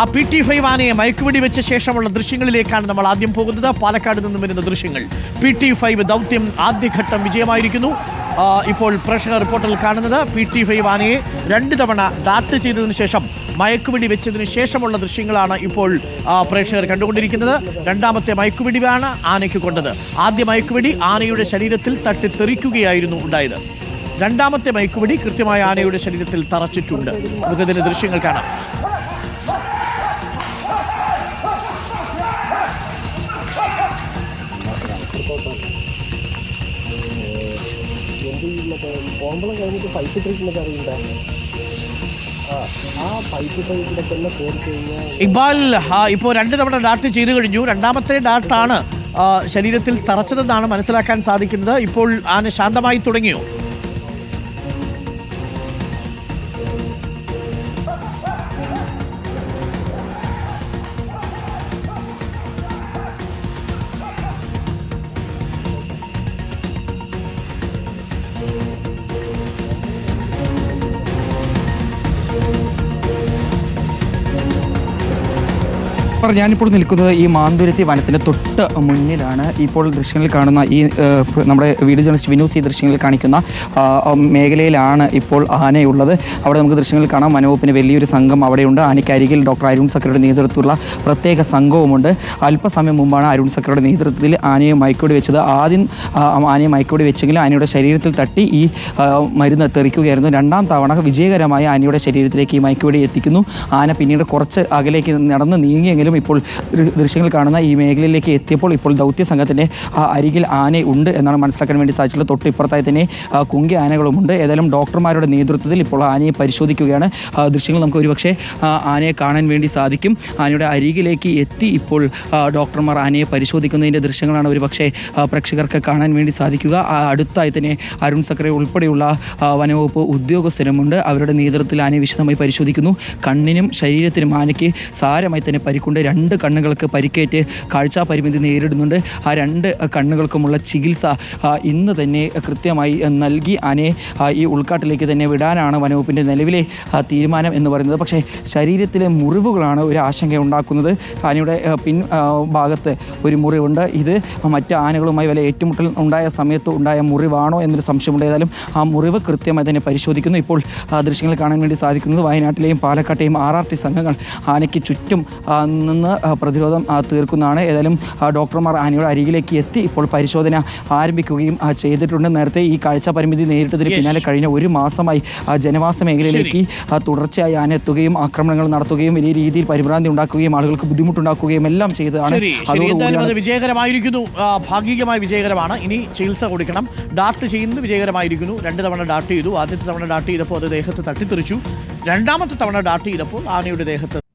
ആ P T five ആനയെ മയക്കുവെടി വെച്ച ശേഷമുള്ള ദൃശ്യങ്ങളിലേക്കാണ് നമ്മൾ ആദ്യം പോകുന്നത്. പാലക്കാട് നിന്നും വരുന്ന ദൃശ്യങ്ങൾ. പി ടി ഫൈവ് ദൗത്യം ആദ്യഘട്ടം വിജയമായിരിക്കുന്നു. ഇപ്പോൾ പ്രേക്ഷക റിപ്പോർട്ടിൽ കാണുന്നത് പി ടി ഫൈവ് ആനയെ രണ്ട് തവണ ഡാറ്റ് ചെയ്തതിനു ശേഷം മയക്കുവെടി വെച്ചതിന് ശേഷമുള്ള ദൃശ്യങ്ങളാണ് ഇപ്പോൾ പ്രേക്ഷകർ കണ്ടുകൊണ്ടിരിക്കുന്നത്. രണ്ടാമത്തെ മയക്കുവെടിയാണ് ആനയ്ക്ക് കൊണ്ടത്. ആദ്യ മയക്കുവെടി ആനയുടെ ശരീരത്തിൽ തട്ടിത്തെറിക്കുകയായിരുന്നു ഉണ്ടായത്. രണ്ടാമത്തെ മയക്കുവെടി കൃത്യമായ ആനയുടെ ശരീരത്തിൽ തറച്ചിട്ടുണ്ട്. നമുക്കതിന്റെ ദൃശ്യങ്ങൾ കാണാം. കോമ്പളം കഴിഞ്ഞിട്ട് പൈപ്പ് ട്രീറ്റ്മെന്റ് അറിയണ്ട ആ ആ പൈപ്പ് പൈപ്പിലെ തന്നെ കയറി കഴിഞ്ഞാൽ ഇക്ബാൽ ഇപ്പോൾ രണ്ട് തവണ ഡാർട്ട് ചെയ്തു കഴിഞ്ഞു. രണ്ടാമത്തെ ഡാർട്ടാണ് ശരീരത്തിൽ തറച്ചതെന്നാണ് മനസ്സിലാക്കാൻ സാധിക്കുന്നത്. ഇപ്പോൾ ആന ശാന്തമായി തുടങ്ങിയോ? അപ്പോൾ ഞാനിപ്പോൾ നിൽക്കുന്നത് ഈ മാന്തുരത്തി വനത്തിന്റെ തൊട്ട് മുന്നിലാണ്. ഇപ്പോൾ ദൃശ്യങ്ങളിൽ കാണുന്ന ഈ നമ്മുടെ വീഡിയോ ജേണലിസ്റ്റ് വിനൂസ് ഈ ദൃശ്യങ്ങളിൽ കാണിക്കുന്ന മേഖലയിലാണ് ഇപ്പോൾ ആനയുള്ളത്. അവിടെ നമുക്ക് ദൃശ്യങ്ങളിൽ കാണാം വനവകുപ്പിന് വലിയൊരു സംഘം അവിടെയുണ്ട്. ആനയ്ക്കരികിൽ ഡോക്ടർ അരുൺ സക്രയുടെ നേതൃത്വത്തിലുള്ള പ്രത്യേക സംഘവുമുണ്ട്. അല്പസമയം മുമ്പാണ് അരുൺ സക്രയുടെ നേതൃത്വത്തിൽ ആനയെ മയക്കോടി വെച്ചത്. ആദ്യം ആനയെ മയക്കോടി വെച്ചെങ്കിലും ആനയുടെ ശരീരത്തിൽ തട്ടി ഈ മരുന്ന് തെറിക്കുകയായിരുന്നു. രണ്ടാം തവണ വിജയകരമായി ആനയുടെ ശരീരത്തിലേക്ക് ഈ മയക്കോടി എത്തിക്കുന്നു. ആന പിന്നീട് കുറച്ച് അകലേക്ക് നടന്ന് നീങ്ങിയെങ്കിലും ഇപ്പോൾ ദൃശ്യങ്ങൾ കാണുന്ന ഈ മേഖലയിലേക്ക് എത്തിയപ്പോൾ ഇപ്പോൾ ദൗത്യ സംഘത്തിന്റെ അരികിൽ ആന ഉണ്ട് എന്നാണ് മനസ്സിലാക്കാൻ വേണ്ടി സാധിച്ചിട്ടുള്ളത്. തൊട്ട് ഇപ്പുറത്തായി തന്നെ കുങ്കി ആനകളുമുണ്ട് ഏതായാലും ഡോക്ടർമാരുടെ നേതൃത്വത്തിൽ ഇപ്പോൾ ആനയെ പരിശോധിക്കുകയാണ്. ദൃശ്യങ്ങൾ നമുക്ക് ഒരുപക്ഷെ ആനയെ കാണാൻ വേണ്ടി സാധിക്കും. ആനയുടെ അരികിലേക്ക് എത്തി ഇപ്പോൾ ഡോക്ടർമാർ ആനയെ പരിശോധിക്കുന്നതിന്റെ ദൃശ്യങ്ങളാണ് ഒരുപക്ഷെ പ്രേക്ഷകർക്ക് കാണാൻ വേണ്ടി സാധിക്കുക. അടുത്തായി തന്നെ അരുൺ സക്രെ ഉൾപ്പെടെയുള്ള വനവകുപ്പ് ഉദ്യോഗസ്ഥരുമുണ്ട്. അവരുടെ നേതൃത്വത്തിൽ ആനയെ വിശദമായി പരിശോധിക്കുന്നു. കണ്ണിനും ശരീരത്തിനും ആനയ്ക്ക് സാരമായി തന്നെ പരിക്കുണ്ട് രണ്ട് കണ്ണുകൾക്ക് പരിക്കേറ്റ് കാഴ്ചാ പരിമിതി നേരിടുന്നുണ്ട്. ആ രണ്ട് കണ്ണുകൾക്കുമുള്ള ചികിത്സ ഇന്ന് തന്നെ കൃത്യമായി നൽകി. ആനയെ ഈ ഉൾക്കാട്ടിലേക്ക് തന്നെ വിടാനാണ് വനവകുപ്പിന്റെ നിലവിലെ തീരുമാനം എന്ന് പറയുന്നത്. പക്ഷേ ശരീരത്തിലെ മുറിവുകളാണ് ഒരു ആശങ്ക ഉണ്ടാക്കുന്നത്. ആനയുടെ പിൻ ഭാഗത്ത് ഒരു മുറിവുണ്ട്. ഇത് മറ്റ് ആനകളുമായി വല്ല ഏറ്റുമുട്ടൽ ഉണ്ടായ സമയത്ത് ഉണ്ടായ മുറിവാണോ എന്നൊരു സംശയമുണ്ട്. ആ മുറിവ് കൃത്യമായി തന്നെ പരിശോധിക്കുന്നു. ഇപ്പോൾ ദൃശ്യങ്ങൾ കാണാൻ വേണ്ടി സാധിക്കുന്നത് വയനാട്ടിലെയും പാലക്കാട്ടെയും ആർ ആർ ടി സംഘങ്ങൾ ആനയ്ക്ക് ചുറ്റും നിന്ന് പ്രതിരോധം തീർക്കുന്നതാണ്. ഏതായാലും ഡോക്ടർമാർ ആനയുടെ അരികിലേക്ക് എത്തി ഇപ്പോൾ പരിശോധന ആരംഭിക്കുകയും ചെയ്തിട്ടുണ്ട്. നേരത്തെ ഈ കാഴ്ച പരിമിതി നേരിട്ടതിന്. പിന്നാലെ കഴിഞ്ഞ ഒരു മാസമായി ജനവാസ മേഖലയിലേക്ക് തുടർച്ചയായി ആന എത്തുകയും ആക്രമണങ്ങൾ നടത്തുകയും വലിയ രീതിയിൽ പരിഭ്രാന്തി ഉണ്ടാക്കുകയും ആളുകൾക്ക് ബുദ്ധിമുട്ടുണ്ടാക്കുകയും എല്ലാം ചെയ്തതാണ്. അത് വിജയകരമായിരിക്കുന്നു. ഭാഗികമായി വിജയകരമാണ്. ഇനി ചികിത്സ കൊടുക്കണം. ഡാർട്ട് ചെയ്യുന്നത് വിജയകരമായിരിക്കുന്നു. രണ്ട് തവണ ഡാർട്ട് ചെയ്തു. ആദ്യത്തെ തവണ ഡാർട്ട് ചെയ്തപ്പോൾ അത് ദേഹത്ത് തട്ടിത്തെറിച്ചു. രണ്ടാമത്തെ തവണ ഡാർട്ട് ചെയ്തപ്പോൾ ആനയുടെ ദേഹത്ത്